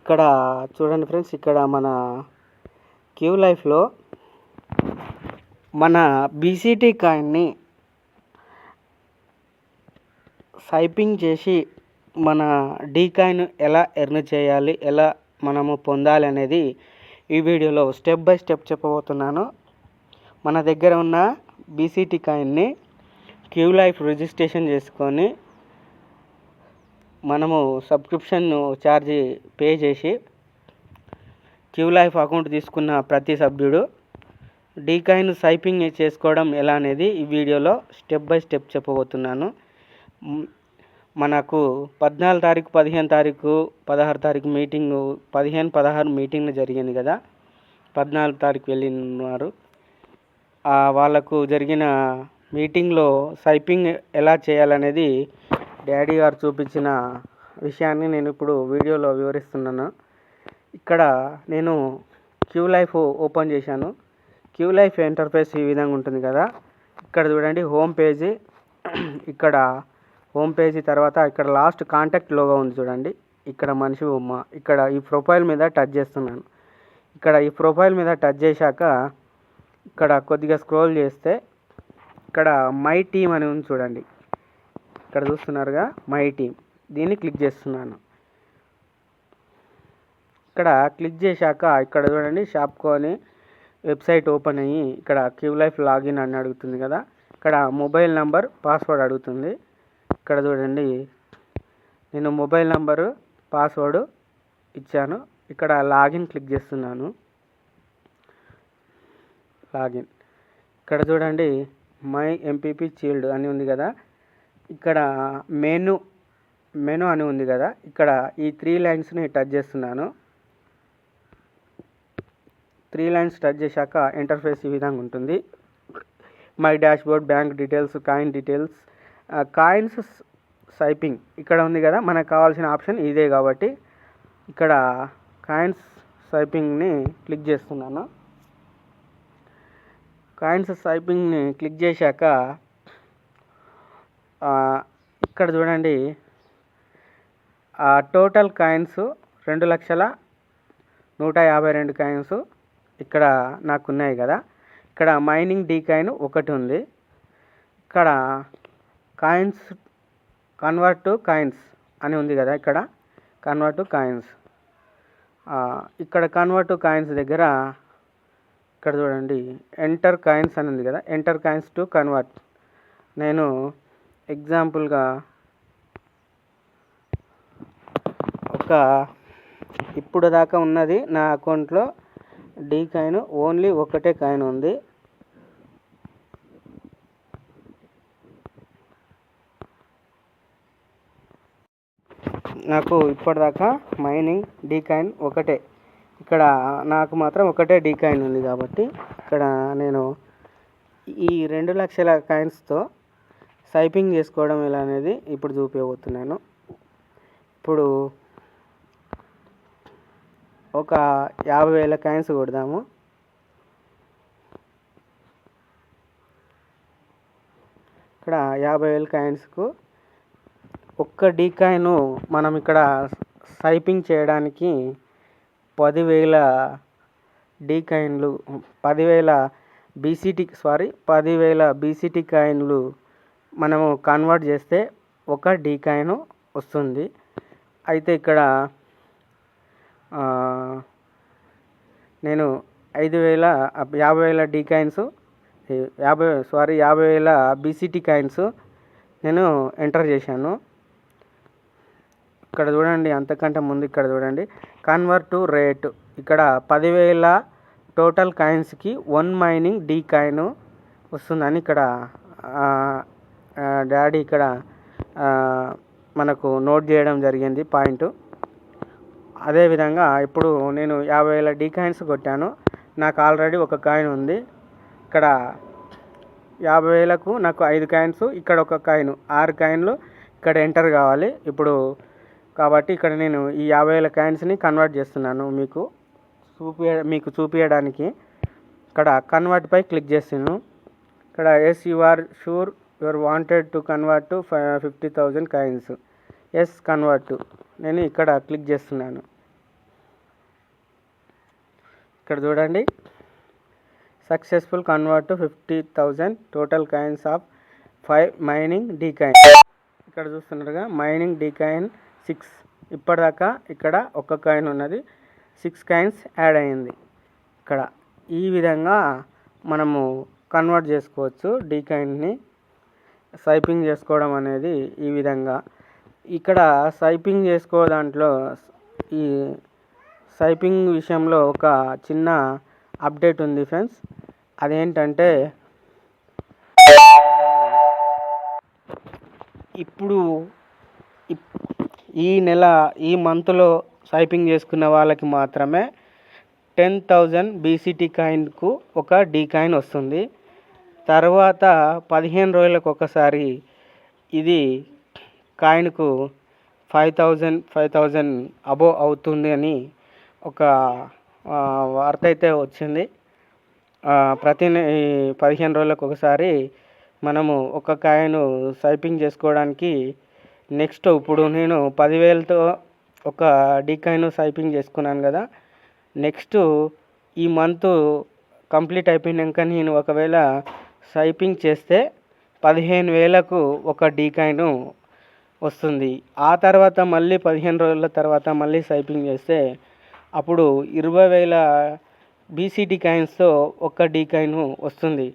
ఇక్కడ చూడండి ఫ్రెండ్స్ ఇక్కడ మన క్యూ లైఫ్లో మన బీసీటీ కాయిన్ని సైపింగ్ చేసి మన డీ కాయిన్ ఎలా ఎర్న్ చేయాలి ఎలా మనము పొందాలి అనేది ఈ వీడియోలో స్టెప్ బై స్టెప్ చెప్పబోతున్నాను. మన దగ్గర ఉన్న బీసీటీ కాయిన్ని క్యూ లైఫ్ రిజిస్ట్రేషన్ చేసుకొని మనము సబ్స్క్రిప్షన్ ఛార్జ్ పే చేసి క్యూ లైఫ్ అకౌంట్ తీసుకున్న ప్రతి సభ్యుడు డీకాయిన్ సైపింగ్ చేసుకోవడం ఎలా అనేది ఈ వీడియోలో స్టెప్ బై స్టెప్ చెప్పబోతున్నాను. మనకు పద్నాలుగు తారీఖు పదిహేను తారీఖు పదహారు తారీఖు మీటింగు పదిహేను పదహారు మీటింగ్ జరిగింది కదా. పద్నాలుగు తారీఖు వెళ్ళినారు. వాళ్ళకు జరిగిన మీటింగ్లో సైపింగ్ ఎలా చేయాలనేది డాడీ గారు చూపించిన విషయాన్ని నేను ఇప్పుడు వీడియోలో వివరిస్తున్నాను. ఇక్కడ నేను క్యూ లైఫ్ ఓపెన్ చేశాను. క్యూ లైఫ్ ఇంటర్ఫేస్ ఈ విధంగా ఉంటుంది కదా. ఇక్కడ చూడండి హోమ్ పేజీ. ఇక్కడ హోమ్ పేజీ తర్వాత ఇక్కడ లాస్ట్ కాంటాక్ట్ లోగా ఉంది చూడండి. ఇక్కడ మనిషి బొమ్మ ఇక్కడ ఈ ప్రొఫైల్ మీద టచ్ చేస్తున్నాను. ఇక్కడ ఈ ప్రొఫైల్ మీద టచ్ చేశాక ఇక్కడ కొద్దిగా స్క్రోల్ చేస్తే ఇక్కడ మై టీమ్ అని ఉంది చూడండి. ఇక్కడ చూస్తున్నారుగా మై టీమ్ దీన్ని క్లిక్ చేస్తున్నాను. ఇక్కడ క్లిక్ చేశాక ఇక్కడ చూడండి షాప్కో అని వెబ్సైట్ ఓపెన్ అయ్యి ఇక్కడ క్యూ లైఫ్ లాగిన్ అని అడుగుతుంది కదా. ఇక్కడ మొబైల్ నంబర్ పాస్వర్డ్ అడుగుతుంది. ఇక్కడ చూడండి నేను మొబైల్ నంబరు పాస్వర్డ్ ఇచ్చాను. ఇక్కడ లాగిన్ క్లిక్ చేస్తున్నాను. లాగిన్ ఇక్కడ చూడండి మై ఎంపీపీ చీల్డ్ అని ఉంది కదా. ఇక్కడ మెను మెను అని ఉంది కదా ఇక్కడ ఈ త్రీ లైన్స్ని టచ్ చేస్తున్నాను. త్రీ లైన్స్ టచ్ చేశాక ఇంటర్ఫేస్ ఈ విధంగా ఉంటుంది. My dash board bank details coin details coins swiping ఇక్కడ ఉంది కదా మనకు కావాల్సిన ఆప్షన్ ఇదే కాబట్టి ఇక్కడ కాయిన్స్ సైపింగ్ని క్లిక్ చేస్తున్నాను. కాయిన్స్ సైపింగ్ని క్లిక్ చేశాక ఇక్కడ చూడండి. టోటల్ కాయిన్స్ రెండు లక్షల నూట యాభై రెండు కాయిన్స్ ఇక్కడ నాకు ఉన్నాయి కదా. ఇక్కడ మైనింగ్ డీ కాయిన్ ఒకటి ఉంది. ఇక్కడ కాయిన్స్ కన్వర్ట్ టు కాయిన్స్ అని ఉంది కదా ఇక్కడ. కన్వర్ట్ టు కాయిన్స్ ఇక్కడ కన్వర్ట్ టు కాయిన్స్ దగ్గర ఇక్కడ చూడండి. ఎంటర్ కాయిన్స్ అని ఉంది కదా. ఎంటర్ కాయిన్స్ టు కన్వర్ట్ నేను ఎగ్జాంపుల్గా ఒక ఇప్పుడు దాకా ఉన్నది నా అకౌంట్లో డీ కాయిన్ ఓన్లీ ఒకటే కాయిన్ ఉంది. నాకు ఇప్పటిదాకా మైనింగ్ డీ కాయిన్ ఒకటే. ఇక్కడ నాకు మాత్రం ఒకటే డీ కాయిన్ ఉంది కాబట్టి ఇక్కడ నేను ఈ రెండు లక్షల కాయిన్స్తో సైపింగ్ చేసుకోవడం ఎలా అనేది ఇప్పుడు చూపించబోతున్నాను ఇప్పుడు ఒక యాభై వేల కాయిన్స్ కొడదాము. ఇక్కడ యాభై వేల కాయిన్స్కు ఒక్క డీ కాయిన్ మనం ఇక్కడ సైపింగ్ చేయడానికి పదివేల డీ కాయిన్లు పదివేల బీసీటీ సారీ పదివేల బీసీటీ కాయిన్లు మనము కన్వర్ట్ చేస్తే ఒక డీకాయిన్ వస్తుంది. అయితే ఇక్కడ నేను ఐదు వేల యాభై వేల డీ కాయిన్స్ యాభై సారీ యాభై వేల బీసీటీ కాయిన్స్ నేను ఎంటర్ చేశాను. ఇక్కడ చూడండి అంతకంటే ముందు ఇక్కడ చూడండి. కన్వర్ట్ టు రేట్ ఇక్కడ పదివేల టోటల్ కాయిన్స్కి వన్ మైనింగ్ డీ కాయిన్ వస్తుందని ఇక్కడ డాడీ ఇక్కడ మనకు నోట్ చేయడం జరిగింది పాయింట్. అదేవిధంగా ఇప్పుడు నేను యాభై వేల డీ కాయిన్స్ కొట్టాను. నాకు ఆల్రెడీ ఒక కాయిన్ ఉంది. ఇక్కడ యాభై వేలకు నాకు ఐదు కాయిన్స్ ఇక్కడ ఒక కాయిన్ ఆరు కాయిన్లు ఇక్కడ ఎంటర్ కావాలి. ఇప్పుడు కాబట్టి ఇక్కడ నేను ఈ యాభై వేల కాయిన్స్ని కన్వర్ట్ చేస్తున్నాను మీకు. చూపి మీకు చూపించడానికి ఇక్కడ కన్వర్ట్పై క్లిక్ చేస్తున్నాను. ఇక్కడ yes you are sure your wanted to convert to fifty thousand coins. Yes convert నేను ఇక్కడ క్లిక్ చేస్తున్నాను. ఇక్కడ చూడండి. Successful convert to fifty thousand total coins of five mining D coin. ఇక్కడ చూస్తున్నారుగా మైనింగ్ డీ కాయిన్ సిక్స్. ఇప్పటిదాకా ఇక్కడ ఒక కాయిన్ ఉన్నది. సిక్స్ కాయిన్స్ యాడ్ అయింది. ఇక్కడ ఈ విధంగా మనము కన్వర్ట్ చేసుకోవచ్చు డీ కాయిన్ని. సైపింగ్ చేసుకోవడం అనేది ఈ విధంగా. ఇక్కడ సైపింగ్ చేసుకో దాంట్లో ఈ సైపింగ్ విషయంలో ఒక చిన్న అప్డేట్ ఉంది ఫ్రెండ్స్. అదేంటంటే ఇప్పుడు ఇప్- ఈ నెల ఈ మంత్లో సైపింగ్ చేసుకున్న వాళ్ళకి మాత్రమే టెన్ థౌజండ్ బీసీటీ కాయిన్కు ఒక డీ కాయిన్ వస్తుంది. తర్వాత పదిహేను రోజులకు ఒకసారి ఇది కాయిన్కు ఫైవ్ థౌజండ్ ఫైవ్ థౌజండ్ అబో అవుతుంది అని ఒక వార్త అయితే వచ్చింది. ప్రతి పదిహేను రోజులకు ఒకసారి మనము ఒక కాయను సైపింగ్ చేసుకోవడానికి నెక్స్ట్ ఇప్పుడు నేను పదివేలతో ఒక డీకాయిన్ సైపింగ్ చేసుకున్నాను కదా. నెక్స్ట్ ఈ మంత్ కంప్లీట్ అయిపోయినాక నేను ఒకవేళ సైపింగ్ చేస్తే పదిహేను వేలకు ఒక డీకాయిను వస్తుంది. ఆ తర్వాత మళ్ళీ పదిహేను రోజుల తర్వాత మళ్ళీ సైపింగ్ చేస్తే అప్పుడు ఇరవై వేల బీసీటీ కాయిన్స్తో ఒక డీకాయిన్ వస్తుంది.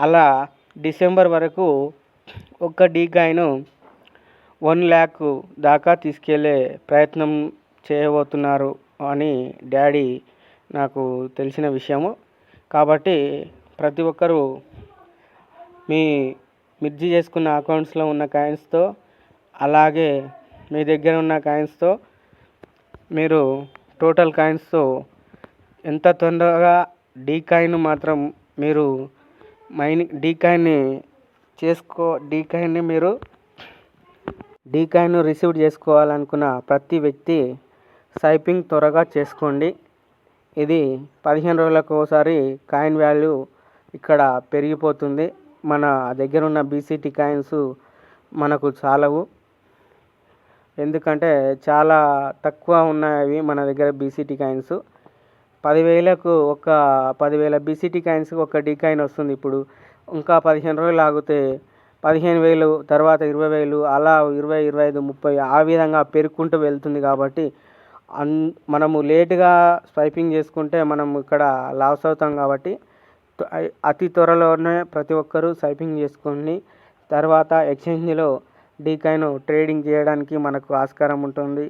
అలా డిసెంబర్ వరకు ఒక డీకాయిన్ వన్ ల్యాక్ దాకా తీసుకెళ్ళే ప్రయత్నం చేయబోతున్నారు అని డాడీ నాకు తెలిసిన విషయము. కాబట్టి ప్రతి ఒక్కరూ మీ మిర్జీ చేసుకున్న అకౌంట్స్లో ఉన్న కాయిన్స్తో అలాగే మీ దగ్గర ఉన్న కాయిన్స్తో మీరు టోటల్ కాయిన్స్తో ఎంత తొందరగా డీ కాయిన్ మాత్రం మీరు మైనింగ్ డీ కాయిన్ని చేసుకో డీ కాయిన్ని మీరు డీ కాయిన్ రిసీవ్ చేసుకోవాలనుకున్న ప్రతి వ్యక్తి సైపింగ్ త్వరగా చేసుకోండి. ఇది పదిహేను రోజులకు ఒకసారి కాయిన్ వాల్యూ ఇక్కడ పెరిగిపోతుంది. మన దగ్గర ఉన్న బీసీటీ కాయిన్స్ మనకు చాలవు. ఎందుకంటే చాలా తక్కువ ఉన్నాయి మన దగ్గర బీసీటీ కాయిన్స్. పదివేలకు ఒక పదివేల బీసీటీ కాయిన్స్కి ఒక డీ కాయిన్ వస్తుంది ఇప్పుడు. ఇంకా పదిహేను రోజులు ఆగితే పదిహేను వేలు తర్వాత ఇరవై వేలు అలా ఇరవై ఇరవై ఐదు ముప్పై ఆ విధంగా పెరుగుకుంటూ వెళ్తుంది కాబట్టి అన్ మనము లేటుగా స్వైపింగ్ చేసుకుంటే మనం ఇక్కడ లాస్ అవుతాం కాబట్టి అతి త్వరలోనే ప్రతి ఒక్కరూ సైపింగ్ చేసుకోండి తర్వాత ఎక్స్చేంజ్లో డీకాయిన్ ట్రేడింగ్ చేయడానికి మనకు ఆస్కారం ఉంటుంది.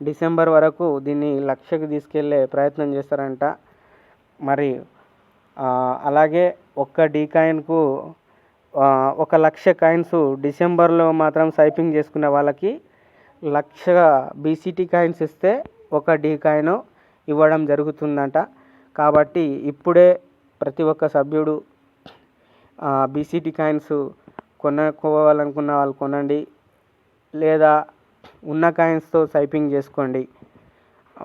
డిసెంబర్ వరకు దీన్ని లక్షకు తీసుకెళ్ళే ప్రయత్నం చేస్తారంట. మరి అలాగే ఒక్క డీ కాయిన్కు ఒక లక్ష కాయిన్స్ డిసెంబర్లో మాత్రం సైపింగ్ చేసుకునే వాళ్ళకి లక్ష బీసీటీ కాయిన్స్ ఇస్తే ఒక డీ కాయిన్ ఇవ్వడం జరుగుతుందంట. కాబట్టి ఇప్పుడే ప్రతి ఒక్క సభ్యుడు బీసీటీ కాయిన్స్ కొనుక్కోవాలనుకున్న వాళ్ళు కొనండి. లేదా ఉన్న కాయిన్స్తో సైపింగ్ చేసుకోండి.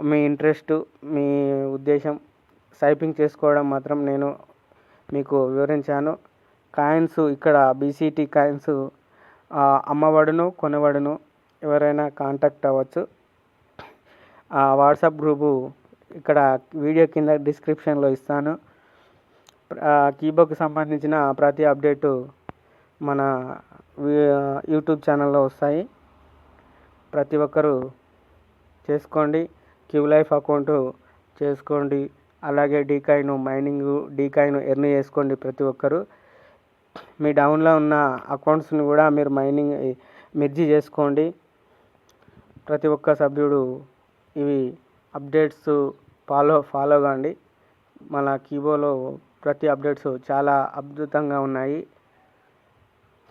మీ ఇంట్రెస్ట్ మీ ఉద్దేశం సైపింగ్ చేసుకోవడం మాత్రం నేను మీకు వివరించాను. కాయిన్స్ ఇక్కడ బీసీటీ కాయిన్స్ అమ్మబడును కొనబడును ఎవరైనా కాంటాక్ట్ అవ్వచ్చు. ఆ వాట్సాప్ గ్రూపు ఇక్కడ వీడియో కింద డిస్క్రిప్షన్లో ఇస్తాను. కీబోర్డ్కి సంబంధించిన ప్రతి అప్డేటు మన యూట్యూబ్ ఛానల్లో వస్తాయి. ప్రతి ఒక్కరూ చేసుకోండి. క్యూ లైఫ్ అకౌంట్ చేసుకోండి. అలాగే డీకాయిను మైనింగ్ డీకాయిను ఎర్న్ చేసుకోండి ప్రతి ఒక్కరు. మీ డౌన్లో ఉన్న అకౌంట్స్ని కూడా మీరు మైనింగ్ మిర్జి చేసుకోండి. ప్రతి ఒక్క సభ్యుడు ఇవి అప్డేట్స్ ఫాలో ఫాలో కాండి. మన కీబోలో ప్రతి అప్డేట్స్ చాలా అద్భుతంగా ఉన్నాయి.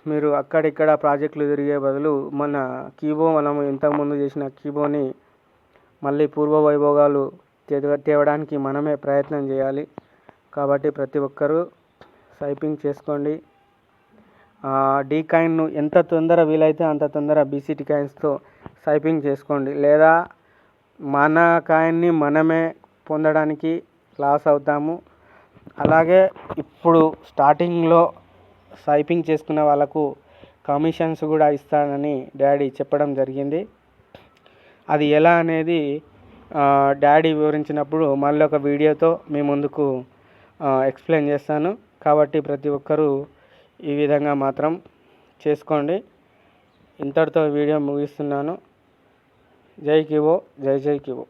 మీరు అక్కడిక్కడ ప్రాజెక్టులు తిరిగే బదులు మన కీబో మనం ఇంతకుముందు చేసిన కీబోని మళ్ళీ పూర్వ వైభోగాలు తేవడానికి మనమే ప్రయత్నం చేయాలి. కాబట్టి ప్రతి ఒక్కరూ సైపింగ్ చేసుకోండి. డీ కాయిన్ను ఎంత తొందర వీలైతే అంత తొందర బీసీటీ కాయిన్స్తో సైపింగ్ చేసుకోండి. లేదా మన కాయిన్ని మనమే పొందడానికి లాస్ అవుతాము. అలాగే ఇప్పుడు స్టార్టింగ్లో సైపింగ్ చేసుకున్న వాళ్ళకు కమిషన్స్ కూడా ఇస్తానని డాడీ చెప్పడం జరిగింది. అది ఎలా అనేది డాడీ వివరించినప్పుడు మళ్ళీ ఒక వీడియోతో మీ ముందుకు ఎక్స్ప్లెయిన్ చేస్తాను. కాబట్టి ప్రతి ఒక్కరూ ఈ విధంగా మాత్రం చేసుకోండి. ఇంతటితో వీడియో ముగిస్తున్నాను. జై కివో జై జై కివో.